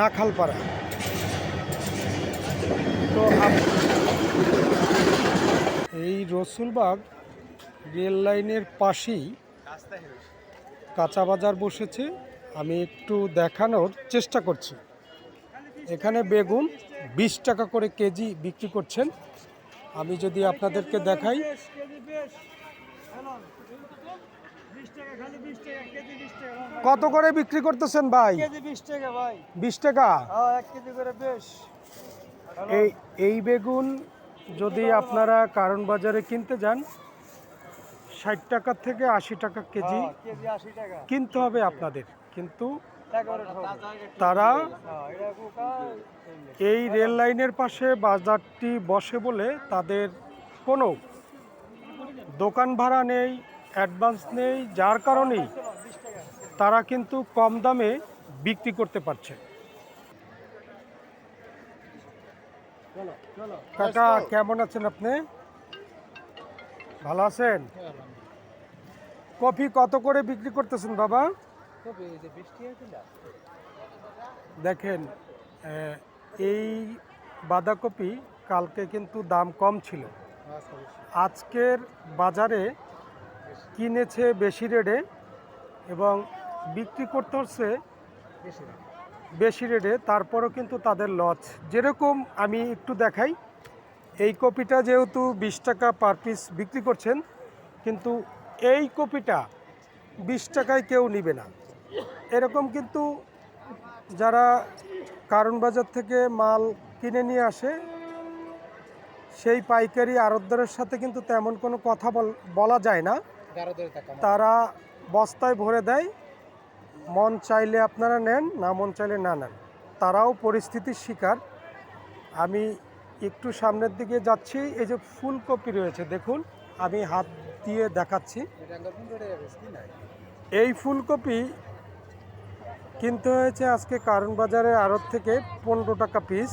নাখালপাড়া তো এই রসুলবাগ রেল লাইনের পাশেই কাঁচা বাজার বসেছে। আমি একটু দেখানোর চেষ্টা করছি। এখানে বেগুন বিশ টাকা করে কেজি বিক্রি করছেন। আমি যদি আপনাদেরকে দেখাই। কত করে বিক্রি করতেছেন ভাই? বিশ টাকা হ্যাঁ এই এই বেগুন যদি আপনারা কারণ বাজারে কিনতে যান ষাট টাকা থেকে আশি টাকা কেজি হ্যাঁ, কিনতে হবে আপনাদের। কিন্তু তারা হ্যাঁ, এই রেল লাইনের পাশে বাজারটি বসে বলে তাদের কোনো দোকান ভাড়া নেই অ্যাডভান্স নেই যার কারণেই তারা কিন্তু কম দামে বিক্রি করতে পারছে। কাকা কেমন আছেন আপনি? ভালো আছেন? কফি কত করে বিক্রি করতেছেন বাবা? দেখেন এই বাঁধাকপি কালকে কিন্তু দাম কম ছিল। আজকের বাজারে কিনেছে বেশি রেটে এবং বিক্রি করতে হচ্ছে বেশি রেটে, তারপরও কিন্তু তাদের লস যেরকম আমি একটু দেখাই, এই কপিটা যেহেতু বিশ টাকা পার পিস বিক্রি করছেন, কিন্তু এই কপিটা বিশ টাকায় কেউ নিবে না। এরকম কিন্তু যারা কারণ বাজার থেকে মাল কিনে নিয়ে আসে, সেই পাইকারি আড়তদারের সাথে কিন্তু তেমন কোনো কথা বল- বলা যায় না। তারা বস্তায় ভরে দেয় মন চাইলে আপনারা নেন না মন চাইলে না নেন। তারাও পরিস্থিতির শিকার। আমি একটু সামনের দিকে যাচ্ছি এই যে ফুলকপি রয়েছে দেখুন আমি হাত দিয়ে দেখাচ্ছি। এই ফুলকপি কিনতে হয়েছে আজকে কারণ বাজারে আড়ত থেকে পনেরো টাকা পিস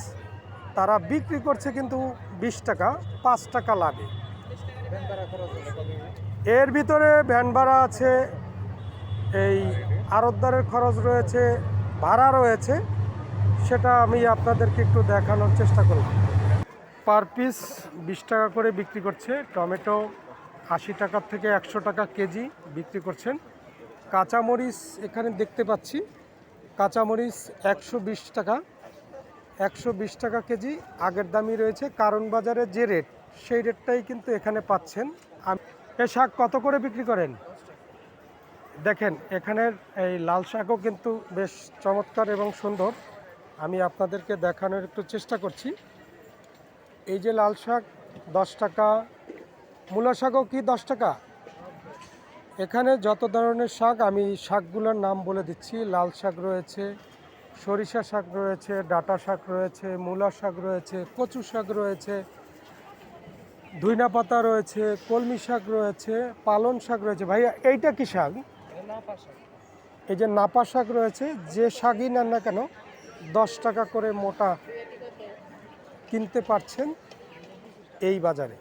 তারা বিক্রি করছে কিন্তু বিশ টাকা পাঁচ টাকা লাভে এর ভিতরে ভ্যান ভাড়া আছে, এই আড়তদারের খরচ রয়েছে, ভাড়া রয়েছে, সেটা আমি আপনাদেরকে একটু দেখানোর চেষ্টা করলাম। পার পিস বিশ টাকা করে বিক্রি করছে, টমেটো আশি টাকার থেকে একশো টাকা কেজি বিক্রি করছেন। কাঁচামরিচ এখানে দেখতে পাচ্ছি, কাঁচামরিচ একশো বিশ টাকা, একশো বিশ টাকা কেজি, আগের দামই রয়েছে। কারণ বাজারে যে রেট সেই রেটটাই কিন্তু এখানে পাচ্ছেন। এ শাক কত করে বিক্রি করেন? দেখেন, এখানের এই লাল শাকও কিন্তু বেশ চমৎকার এবং সুন্দর। আমি আপনাদেরকে দেখানোর একটু চেষ্টা করছি। এই যে লাল শাক, দশ টাকা। মূলা শাকও কি দশ টাকা? এখানে যত ধরনের শাক, আমি শাকগুলোর নাম বলে দিচ্ছি। লাল শাক রয়েছে, সরিষা শাক রয়েছে, ডাটা শাক রয়েছে, মূলা শাক রয়েছে, কচু শাক রয়েছে ধুইনা পাতা রয়েছে, কলমি শাক রয়েছে পালন শাক রয়েছে। ভাইয়া এইটা কি শাক? এই যে নাপা শাক রয়েছে, যে শাকই নেন না কেন, দশ টাকা করে মোটা কিনতে পারছেন এই বাজারে।